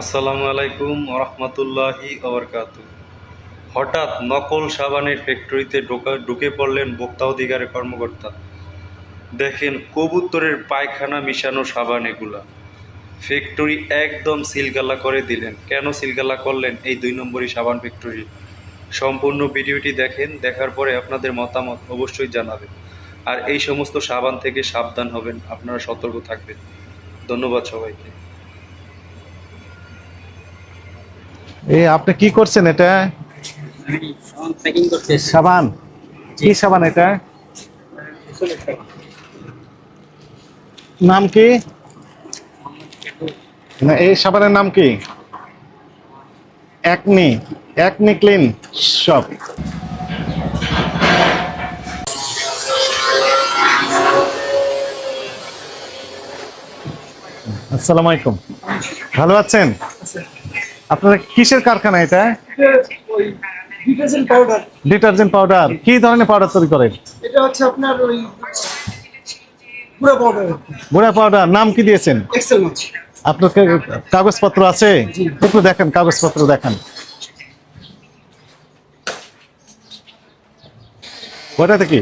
আসসালামু আলাইকুম রহমতুল্লাহি ওবরকাত। হঠাৎ নকল সাবানের ফ্যাক্টরিতে ঢোকা ঢুকে পড়লেন ভোক্তা অধিকারের কর্মকর্তা। দেখেন কবুতরের পায়খানা মিশানো সাবান এগুলা। ফ্যাক্টরি একদম সিলগালা করে দিলেন। কেন সিলগালা করলেন? এই দুই নম্বরই সাবান ফ্যাক্টরি। সম্পূর্ণ ভিডিওটি দেখেন, দেখার পরে আপনাদের মতামত অবশ্যই জানাবেন। আর এই সমস্ত সাবান থেকে সাবধান হবেন, আপনারা সতর্ক থাকবেন। ধন্যবাদ সবাইকে। এ আপনি কি করছেন এটা? সাবান। কি সাবান এটা? নাম কি? না এই সাবানের নাম কি? একনি। একনি ক্লিন সব আসসালামু আলাইকুম। ভালো আছেন? আপনার কিসের কারখানা এটা? Detergent powder. Detergent powder. কি ধরনের পাউডার তৈরি করেন? এটা হচ্ছে আপনার ওই গুঁড়া পাউডার। গুঁড়া পাউডার। নাম কি দিয়েছেন? আপনার কাগজপত্র আছে? একটু দেখেন কাগজপত্র দেখান। ওটাতে কি?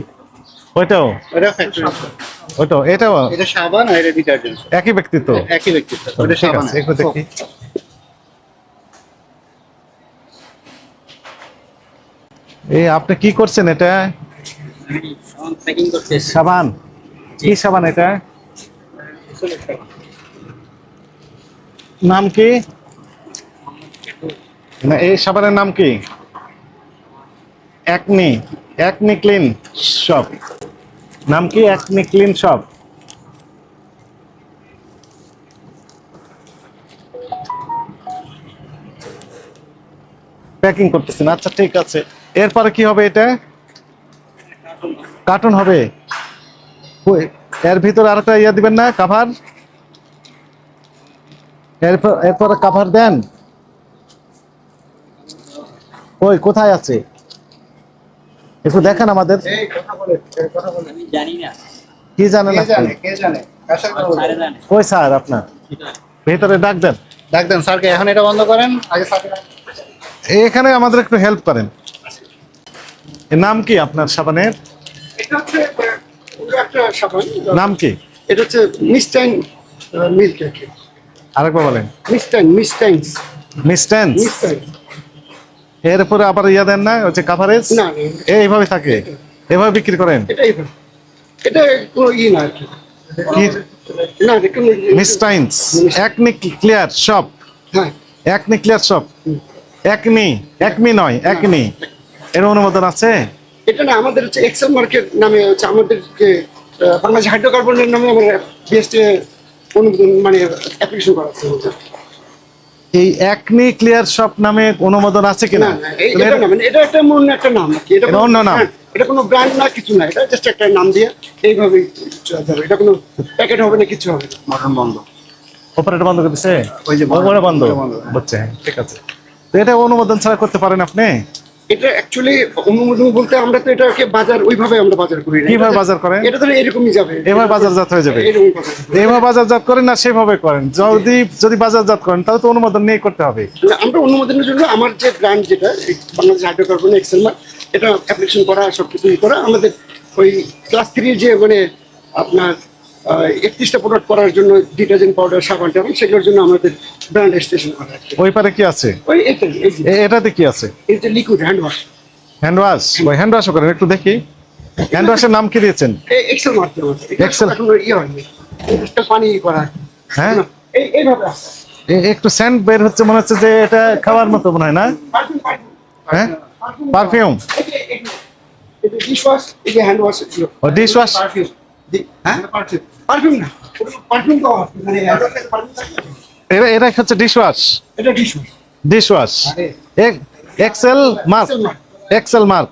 ওইটাও? ফ্যাক্টরি ওইটাও? এটাও? এটা সাবান আর এটা ডিটারজেন্ট। একই ব্যক্তিত্ব? একই ব্যক্তিত্ব। ওটা সাবান। একটু দেখি। এই আপনি কি করছেন এটা? সাবান। কি সাবান এটা? নাম কি? না, এই সাবানের নাম কি? একনি। Acne clean shop. নাম কি? Acne clean shop. প্যাকিং করতেছেন। আচ্ছা ঠিক আছে। এরপরে কি হবে এটা? কার্টুন হবে। এর ভিতরে আরেকটা ইয়ে দিবেন না কাভার এরপর এরপরে কাভার দেন। ওই কোথায় আছে? একটু দেখেন আমাদের। জানি না কি? জানে বলব? স্যারে জানে কই স্যার আপনার। ভেতরে ডাক দেন। ডাক দেন স্যারকে। এখন এটা বন্ধ করেন। আগে। এখানে আমাদের একটু হেল্প করেন। নাম কি আপনার সাবানের? এটা নাম কি? এটা হচ্ছে মিস্টাইন মিল্ক আরেকবার বলেন। মিস্টাইন মিস্টাইনস মিস্টেন্স মিস্টাইন এরপরে আবার ইয়ে দেন না হচ্ছে কাভারেজ না। এইভাবে থাকে? এভাবে বিক্রি করেন? ভালো। এটা কোনো ই না কি। না এটা একনি ক্লিয়ার শপ। হ্যাঁ। Acne clear shop. Acne Acme নয় একনি। এর অনুমোদন আছে? এটা না আমাদের হচ্ছে এক্সেল মার্কেট নামে হচ্ছে আমাদের যে আহ, বাংলাদেশ হাইড্রোকার্বনের নামে আমরা বিএসটি অনুমোদন মানে অ্যাপ্লিকেশন করা আছে এই একনি ক্লিয়ার শপ নামে অনুমোদন আছে কিনা? না না এটা না মানে এটা একটা অন্য একটা নাম কি। এটা অন্য নাম? হ্যাঁ, এটা কোনো ব্র্যান্ড না কিছু না এটা জাস্ট একটা নাম দিয়ে এইভাবেই চলা এটা কোনো প্যাকেট হবে না কিছু হবে না। মটন বন্ধ। অপারেটর বন্ধ করে দিছে? ওই যে বন্ধ। বুঝছে হ্যাঁ, ঠিক আছে। তো এটা অনুমোদন ছাড়া করতে পারেন আপনি? এটা অ্যাকচুয়ালি অনুমোদন বলতে আমরা তো এটাকে বাজার ওইভাবে আমরা বাজার করি না। কীভাবে বাজার করেন? এটা তো এরকমই যাবে। এভাবে বাজারজাত হয়ে যাবে। এভাবে বাজারজাত করেন না সেভাবে করেন। যদি যদি বাজারজাত করেন তাহলে তো অনুমোদন নিয়ে করতে হবে। আমরা অনুমোদনের জন্য আমার যে ব্র্যান্ড যেটা বাংলাদেশ হাইড্রোকার্বন এক্সেল মার্ক এটা অ্যাপ্লিকেশন করা সব কিছু করা আমাদের ওই ক্লাস থ্রির যে মানে আপনার একত্রিশটা প্রোডাক্ট করার জন্য ডিটারজেন্ট পাউডার সাবান টাবান সেগুলোর জন্য আমাদের ব্র্যান্ড আছে। ওই পারে কি আছে? ওই এটাতে কি আছে? যে liquid hand wash hand wash ওই হ্যান্ড ওয়াশও করেন একটু দেখি। হ্যান্ড ওয়াশের নাম কি দিয়েছেন? এক্সেল মারতে এক্সেল ইয়ে হয়নি। এটা পানি করা। হ্যাঁ? এই এইভাবে একটু স্যান্ড বের হচ্ছে মনে হচ্ছে যে এটা খাওয়ার মতো মনে হয় না? হ্যাঁ? পারফিউম ডিশ ওয়াশ এই যে hand wash dish wash perfume হ্যাঁ? পারফিউম পারফিউম না। পারফিউম তো মানে পারফিউম থাকে না। এটা এটা হচ্ছে ডিশ এটা dish wash Excel Mark Excel Mark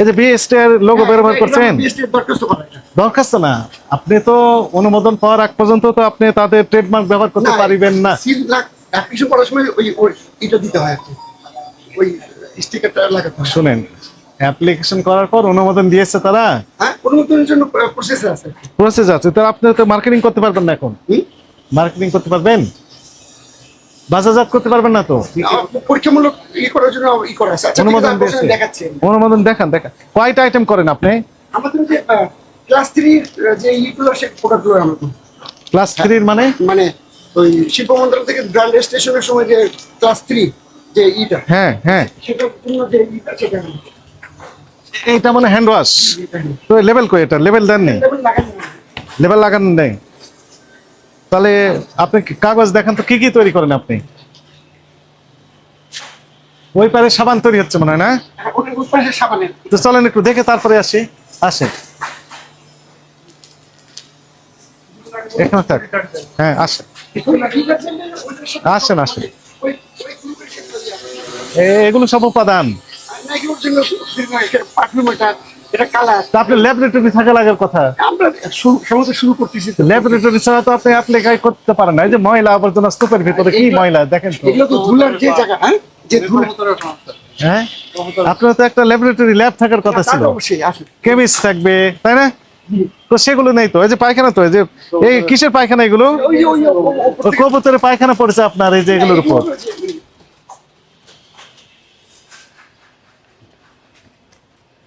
এই যে বিএসটি এর লোগো ব্যবহার করছেন? দরখাস্ত না। আপনি তো অনুমোদন পাওয়ার আগ পর্যন্ত তো আপনি তাদের ট্রেডমার্ক ব্যবহার করতে পারিবেন না। সিল লাগ অ্যাপ্লিকেশন করার সময় ওই ওই এটা দিতে হয় ওই স্টিকারটা লাগাতে হয়। শুনেন। অ্যাপ্লিকেশন করার পর অনুমোদন দিয়েছে তারা? হ্যাঁ অনুমোদনের জন্য প্রসেস আছে। প্রসেস আছে। আপনি তো মার্কেটিং করতে পারবেন না এখন। মার্কেটিং করতে পারবেন? বাজারজাত করতে পারবেন না তো? পরীক্ষামূলক ই করার জন্য ই করা আছে। আচ্ছা অনুমোদন দিয়েছে। অনুমোদন দেখান দেখান। কয়টা আইটেম করেন আপনি? আমাদের যে ক্লাস থ্রির যে ইগুলো সে প্রোডাক্টগুলো ক্লাস থ্রির মানে? মানে ওই শিল্প মন্ত্রণ থেকে গ্র্যান্ড স্টেশনের সময় যে ক্লাস থ্রি যে ইটা হ্যাঁ হ্যাঁ। সেটার জন্য যে ইটা সেটা এইটা মানে হ্যান্ড ওয়াশ তো লেভেল কই এটা? লেভেল দেন নেই লেবেল লাগানো লেভেল লাগানো নেই। তাহলে আপনি কাগজ দেখেন তো কি কি তৈরি করেন আপনি? ওই পারে সাবান তৈরি হচ্ছে মনে হয়, না? তো চলেন একটু দেখে তারপরে আসি। আসে। এখানে থাক। হ্যাঁ আসেন। আসেন আসেন। এগুলো সব উপাদান। আর না জন্য পারফিউম এটা এটা কালার আপনি ল্যাবরেটরি থাকা লাগার কথা? আমরা শুরু- শুরু করতেছি ল্যাবরেটরি ছাড়া তো আপনি অ্যাপ্লাই করতে পারেন না। এই যে ময়লা আবর্জনা স্তূপের ভিতরে কি ময়লা? দেখেন তো। এগুলো তো ধুলার যে জায়গা হ্যাঁ? যে ধুলা। হ্যাঁ? আপনার তো একটা ল্যাবরেটরি ল্যাব থাকার কথা ছিল। কেমিস্ট থাকবে তাই না? তো সেগুলো নেই তো। এই যে পায়খানা তো এই যে এই কিসের পায়খানা এগুলো? কবুতরের পায়খানা পড়েছে আপনার এই যে এগুলোর উপর।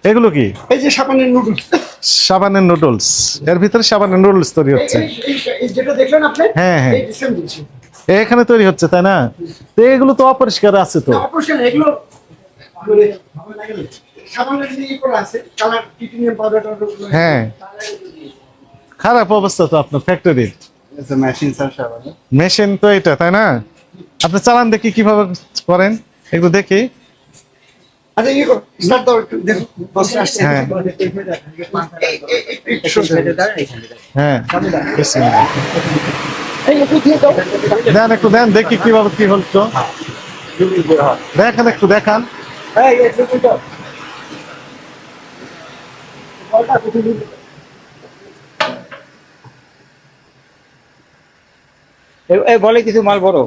এগুলো কি? এই যে সাবানের নুডলস। সাবানের নুডলস। এর ভিতরে সাবানের নুডলস তৈরি হচ্ছে। যেটা দেখলেন আপনি হ্যাঁ, হ্যাঁ। এই সেম জিনিস। এখানে তৈরি হচ্ছে তাই না? তো এগুলো তো অপরিষ্কার আছে তো। না, এগুলো মানে সাবানের যে ই করা আছে কালার টিটিনিয়াম পাউডার হ্যাঁ। খারাপ অবস্থা তো আপনার ফ্যাক্টরির মেশিন স্যার সাবান। মেশিন তো এটা তাই না? আপনি চালান দেখি কীভাবে করেন একটু দেখি। আচ্ছা ইয়ে বসে আসছে। হ্যাঁ। হ্যাঁ একটু দেন একটু দেন দেখি কীভাবে কি হচ্ছে। দেখান একটু দেখান। বলে কিছু মাল বড়।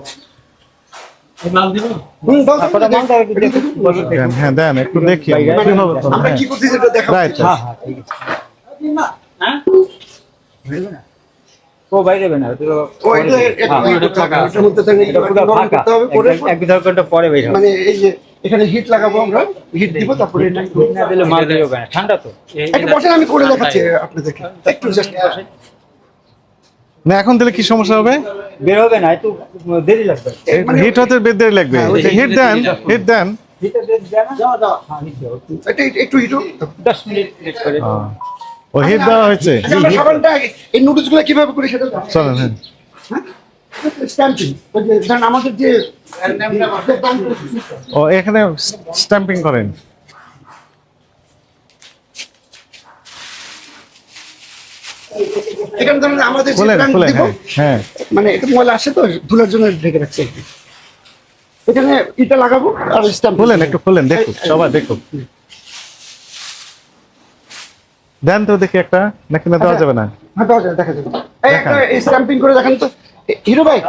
হ্যাঁ দেন একটু দেখি আমরা। হ্যাঁ। কি করতেছি এটা দেখাবো। হ্যাঁ হ্যাঁ ঠিক আছে। না ও বাইরে এক- এক দেড় ঘণ্টা পরে বের মানে এই যে এখানে হিট লাগাবো আমরা হিট দিব তারপরে না দিলে মাল বেরোবে ঠান্ডা তো। একটু বসেন আমি করে দেখাচ্ছি আপনাদেরকে। একটু জাস্ট না এখন দিলে কি সমস্যা হবে? বের হবে না একটু দেরি লাগবে। মানে- হিট হতে বেদ দেরি লাগবে। হ্যাঁ, হিট দেন হিট দেন। হ্যাঁ একটু। হিট দশ মিনিট করে। আহ, ও হিট দেওয়া হয়েছে। আচ্ছা এই নুডলসগুলো কীভাবে করি সেটা চলেন হ্যাঁ। স্ট্যাম্পিং ওই যে ধরেন আমাদের যে ও এখানে স্ট্যাম্পিং করেন। এখানে ধরেন আমাদের যে খুলেন দিব, হ্যাঁ হ্যাঁ। মানে এটা ময়লা আসে তো ধুলার জন্য ঢেকে রাখছি। এখানে ইটা লাগাবো আর স্ট্যাম্প খুলেন একটু খুলেন দেখুন সবাই দেখুন। দেন তো দেখি একটা নাকি না দেওয়া যাবে না? হ্যাঁ দেওয়া যাবে, দেখা যাবে। এই একটা স্ট্যাম্পিং করে দেখান তো। হিরো ভাই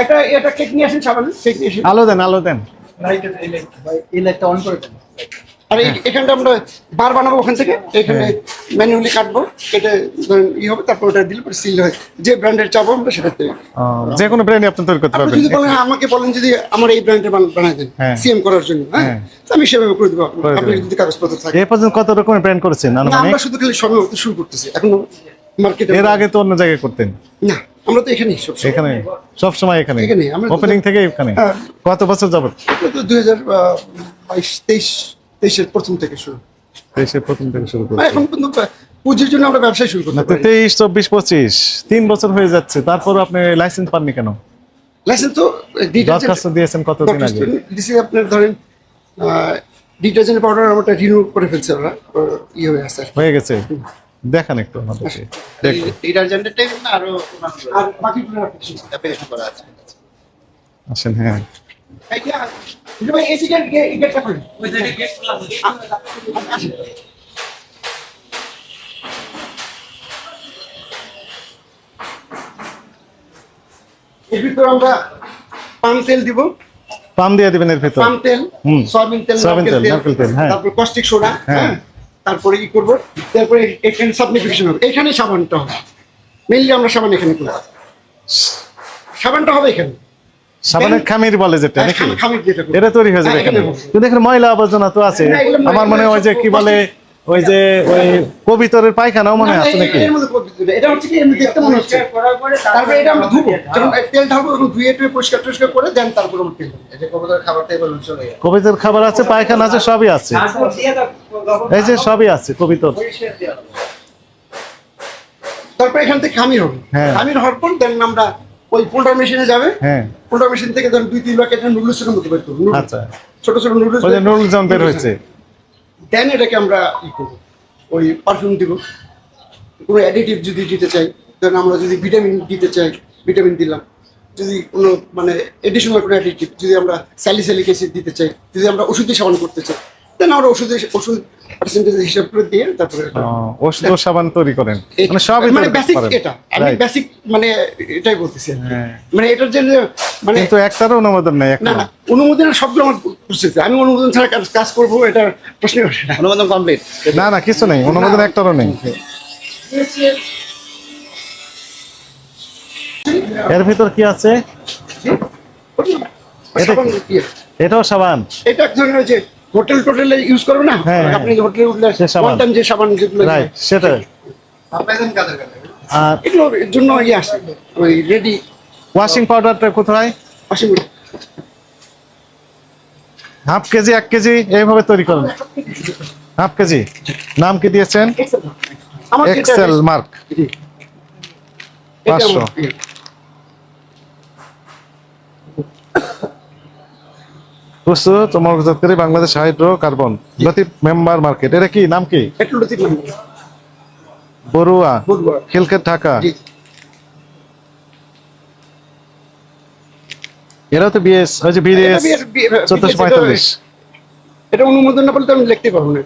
একটা এটা কেক নিয়ে আসেন সাবান কেক নিয়ে আসেন। আলো দেন আলো দেন। এই লাইটটা অন করে দেন। আর এখানটা আমরা বার বানাবো ওখান থেকে। এখানে ম্যানুয়ালি কাটবো কেটে ধরেন ই হবে তারপর ওটা দিলে পরে সিল হয়। যে ব্র্যান্ডের চাবো আমরা সেটাতে আহ, যে কোনো ব্র্যান্ড আপনি তৈরি করতে আপনি পারবেন। যদি বলেন আমাকে বলেন যদি আমার এই ব্র্যান্ডের বানাই দেন হ্যাঁ। সিএম করার জন্য হ্যাঁ? হ্যাঁ। আমি সেভাবে করে দেবো আপনি। যদি কাগজপত্র থাকে। এ পর্যন্ত কত রকমের ব্র্যান্ড করেছেন আমরা শুধু খালি সবে শুরু করতেছি। এখন মার্কেটে এর আগে তো অন্য জায়গায় করতেন। না আমরা তো এখানেই সব এখানে সব সময় এখানে ওপেনিং থেকে এখানে হ্যাঁ। কত বছর যাবত? তো দুই হাজার বাইশ তেইশ তেইশের প্রথম থেকে শুরু। দেশের প্রথম থেকে শুরু মানে এখন পর্যন্ত পুঁজির জন্য আমরা ব্যবসা শুরু করতে তো পারি। তেইশ চব্বিশ পঁচিশ তিন বছর হয়ে যাচ্ছে। তারপর আপনি লাইসেন্স পাননি কেন? লাইসেন্স তো দরখাস্ত দিয়েছেন কতদিন আগে? দিছি আপনার ধরেন ডিটারজেন্ট পাউডার আমরা রিনিউ করে ফেলছে ওরা ও, ইয়ে হয়ে আছে হয়ে গেছে? দেখান একটু আমাদেরকে। দেখুন। ডিটারজেন্টের টাইপ না আরও আর বাকিগুলো। অ্যাপ্লিকেশন করা আছে। আসেন হ্যাঁ। এর ভিতরে আমরা পাম তেল দিব। পাম দিয়ে দিবেন এর ভেতর। পাম তেল হুম। সয়াবিন তেল সয়াবিন তেল, নারকেল তেল, হ্যাঁ। তারপর কস্টিক সোডা হ্যাঁ। হ্যাঁ। তারপরে কি করব? তারপরে এখানে সাবনিফিকেশন হবে। এখানে সাবানটা হবে। মেইনলি আমরা সাবান এখানে করব সাবানটা হবে এখানে। সাবানের খামির বলে যেটা হ্যাঁ, নাকি। এটা তৈরি হয়ে যাবে হ্যাঁ, এখানে। কিন্তু এখানে ময়লা আবর্জনা তো আছে। ময়লা- আমার মনে হয় যে কি বলে ওই যে ওই কবিতরের পায়খানাও মনে আছে নাকি? এর মধ্যে কোনো কিছু নেই। এটা হচ্ছে কি এমনি দেখতে মনে হচ্ছে। তারপরে এটা আমরা ধুবো যখন তেল ঢালবো তখন ধুয়ে টুয়ে পরিষ্কার টরিষ্কার করে দেন তারপরে আমরা তেল এই যে খাবারটাই বলুন চলে যায় কবিতর খাবার আছে পায়খানা আছে সবই আছে। এই যে সবই আছে কবিতর। তারপরে এখান থেকে খামির হবে। হ্যাঁ। খামির হওয়ার পর দেন আমরা ওই ফোল্ডার মেশিনে যাবে। হ্যাঁ। ফোল্ডার মেশিন থেকে ধরেন দুই তিন এটা নুডলস এর মতো বের করব। আচ্ছা। ছোট ছোট নুডলস ওই যে নুডল যেমন বের হয়েছে। দেন এটাকে আমরা ই করব। ওই পারফিউম দিব। কোনো অ্যাডিটিভ যদি দিতে চাই ধরেন আমরা যদি ভিটামিন দিতে চাই ভিটামিন দিলাম। যদি কোনো মানে এডিশনাল কোনো অ্যাডিটিভ যদি আমরা স্যালিস্যালিক অ্যাসিড দিতে চাই যদি আমরা ওষুধে সেবন করতে চাই দেন আমরা ওষুধে ওষুধ পার্সেন্টেজ হিসাব করে দিয়ে তারপরে ওষুধ ও সাবান তৈরি করেন। মানে সবই মানে বেসিক। এটা। আমি বেসিক মানে এটাই বলতেছি হ্যাঁ। মানে এটার জন্য মানে কিন্তু একটারও অনুমোদন নেই না একটা না অনুমোদনের সবগুলো আমার প্রসেস আমি অনুমোদন ছাড়া কাজ- করব এটা প্রশ্ন ওঠে না। অনুমোদন কমপ্লিট না না কিছু নেই। অনুমোদন একটারও নেই। এর ভিতর কি আছে? এটা সাবান দিয়ে। এটাও সাবান। এটা এক ধরনের যে হোটেল টোটেলে ইউজ করবে না? হ্যাঁ, হ্যাঁ। আপনি হোটেলে উঠলে one time যে সাবান যেগুলো রাইট সেটা আপনার কাদের কাছে আর এগুলোর জন্য ইয়ে আসে ওই রেডি ওয়াশিং পাউডারটা কোথায়? ওয়াশিং হাফ কেজি এক কেজি এইভাবে তৈরি করেন। Half KG. নাম কি দিয়েছেন? Excel Mark. পাঁচশো। জি। বুঝছ তোমার করে Bangladesh hydrocarbon Latif member market. এটা কি? নাম কি? বড়ুয়া। ঢাকা। এরা তো বিএস ওই যে বিএস চোদ্দশো পঁয়তাল্লিশ। এটা অনুমোদন না পেলে তো আমি লিখতে পারব না।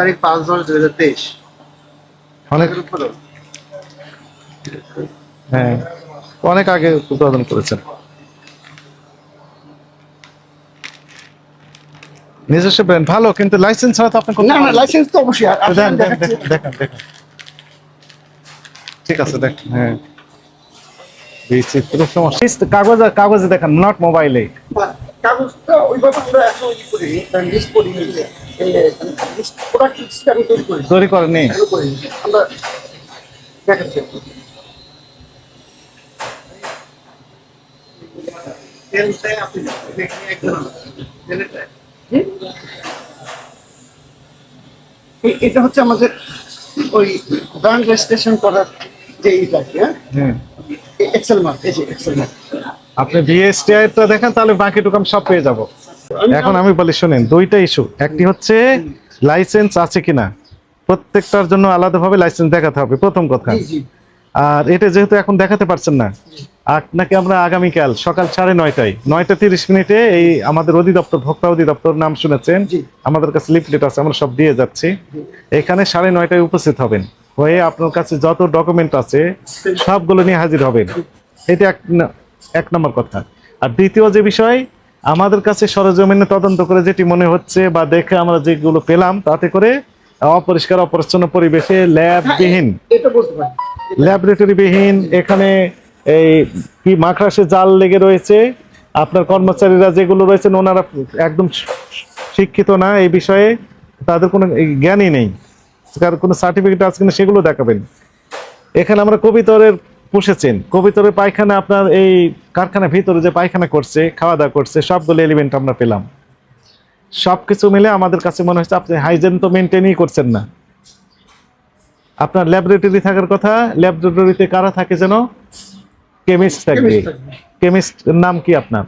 তারিখ পাঁচ দশ দুই হাজার তেইশ। অনেক হ্যাঁ। অনেক আগে উৎপাদন করেছেন। নিজস্ব ব্র্যান্ড ভালো কিন্তু লাইসেন্স ছাড়া তো আপনি না না লাইসেন্স তো অবশ্যই। দেন, দেখান দেখান। ঠিক আছে দেখ হ্যাঁ। বিচিত্র সমস্যা কাগজে কাগজে দেখান নট মোবাইলে কাগজটা ওইভাবে আমরা এখন করি লিস্ট করি প্রোডাক্ট লিস্ট আমি তৈরি করি। তৈরি করেনি আমরা দেখাচ্ছি। এ- এটা হচ্ছে আমাদের ওই ব্র্যান্ড রেজিস্ট্রেশন করার যে কি, হ্যাঁ? এক্সেল মার্ক এই যে এক্সেল মার্ক আপনি বিএসটিআই টা দেখেন তাহলে বাকিটুকু আমি সব পেয়ে যাব। এখন আমি বলি শুনেন দুইটা ইস্যু একটি হচ্ছে লাইসেন্স আছে কিনা? প্রত্যেকটার জন্য আলাদাভাবে লাইসেন্স দেখাতে হবে প্রথম কথা। আর এটা যেহেতু এখন দেখাতে পারছেন না আপনাকে আমরা আগামীকাল সকাল সাড়ে নয়টায় নয়টা তিরিশ মিনিটে এই আমাদের অধিদপ্তর ভোক্তা অধিদপ্তর নাম শুনেছেন আমাদের কাছে লিফলেট আছে আমরা সব দিয়ে যাচ্ছি। এখানে সাড়ে নয়টায় উপস্থিত হবেন হয়ে আপনার কাছে যত ডকুমেন্ট আছে সবগুলো নিয়ে হাজির হবেন। এটা এক এক নম্বর কথা। আর দ্বিতীয় যে বিষয় আমাদের কাছে সরজমিনে তদন্ত করে যেটি মনে হচ্ছে বা দেখে আমরা যেগুলো পেলাম তাতে করে অপরিষ্কার অপরিচ্ছন্ন পরিবেশে ল্যাববিহীন। এটা পারি ল্যাবরেটরি বিহীন এখানে এই কি মাকড়াসে জাল লেগে রয়েছে। আপনার কর্মচারীরা যেগুলো রয়েছেন, ওনারা একদম শিক্ষিত না এই বিষয়ে। তাদের কোনো জ্ঞানই নেই। কারণ কোনো সার্টিফিকেট আছে কিনা সেগুলো দেখাবেন। এখানে আমরা কবিতরের পুষেছেন। কবিতরের পায়খানা আপনার এই কারখানার ভিতরে যে পায়খানা করছে খাওয়া দাওয়া করছে, সবগুলো এলিমেন্ট আমরা পেলাম। সব কিছু মিলে আমাদের কাছে মনে হচ্ছে আপনি হাইজেন তো মেনটেনই করছেন না। আপনার ল্যাবরেটরি থাকার কথা ল্যাবরেটরিতে কারা থাকে যেন? কেমিস্ট থাকবে। কেমিস্ট নাম কি আপনার?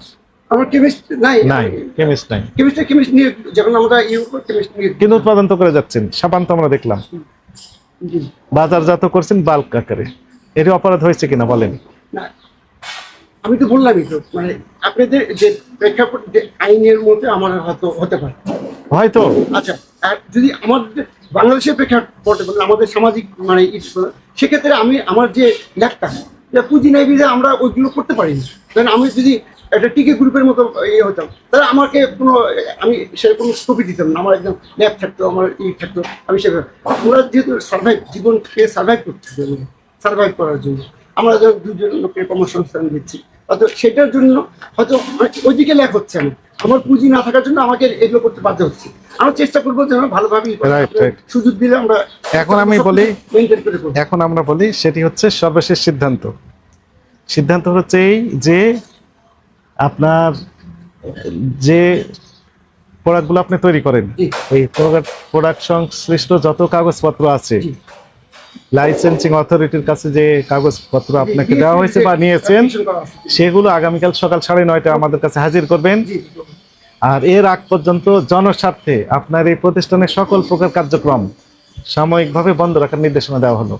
আমার কেমিস্ট নাই। নাই কেমিস্ট নাই। কেমিস্ট কেমিস্ট নিয়ে যখন আমরা ইউ কেমিস্ট নিয়ে কিন্তু উৎপাদন তো করে যাচ্ছেন। সাবান তো আমরা দেখলাম। বাজারজাত করছেন বাল্ক আকারে। এর অপরাধ হয়েছে কিনা বলেন? না। আমি তো বললামই তো মানে আপনাদের যে প্রেক্ষাপট আইনের মধ্যে আমার হয়তো হতে পারে। হয়তো। আচ্ছা। যদি আমাদের বাংলাদেশের প্রেক্ষাপটে বলেন আমাদের সামাজিক মানে সেক্ষেত্রে আমি আমার যে ল্যাবটা যে পুঁজি নাই বিধে আমরা ওইগুলো করতে পারি না কারণ আমি যদি একটা টিকে গ্রুপের মতো ইয়ে হতাম, তাহলে আমাকে কোনো, আমি সেরকম স্কোপই দিতাম না, আমার একদম ল্যাব থাকতো, আমার ই থাকতো, আমি সেভাবে। ওরা যেহেতু সার্ভাইভ জীবনকে সার্ভাইভ করতেছি সার্ভাইভ করার জন্য। আমরা যখন দুজন লোকের কর্মসংস্থান দিচ্ছি হয়তো সেটার জন্য হয়তো ওইদিকে ল্যাক হচ্ছে না। আমার পুঁজি না থাকার জন্য আমাকে এগুলো করতে বাধ্য হচ্ছে। আমরা চেষ্টা করব যেন ভালোভাবেই. সুযোগ দিলে আমরা এখন আমি বলি এখন আমরা বলি সেটি হচ্ছে সর্বশেষ সিদ্ধান্ত। সিদ্ধান্ত হচ্ছে এই যে আপনার যে প্রোডাক্টগুলো আপনি তৈরি করেন এই প্রোডাক্ট সংশ্লিষ্ট যত কাগজপত্র আছে লাইসেন্সিং অথরিটির কাছে যে কাগজপত্র আপনাকে দেওয়া হয়েছে বা নিয়েছেন। সেগুলো আগামীকাল সকাল সাড়ে নয়টা আমাদের কাছে হাজির করবেন। আর এর আগ পর্যন্ত জনস্বার্থে আপনার এই প্রতিষ্ঠানের সকল প্রকার কার্যক্রম সাময়িকভাবে বন্ধ রাখার নির্দেশনা দেওয়া হলো।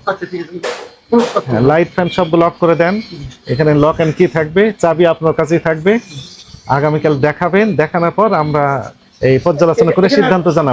লাইট ফ্যান সব লক করে দেন। এখানে লক অ্যান্ড কি থাকবে চাবি আপনার কাছেই থাকবে। আগামীকাল দেখাবেন দেখানোর পর আমরা এই পর্যালোচনা করে সিদ্ধান্ত জানাব।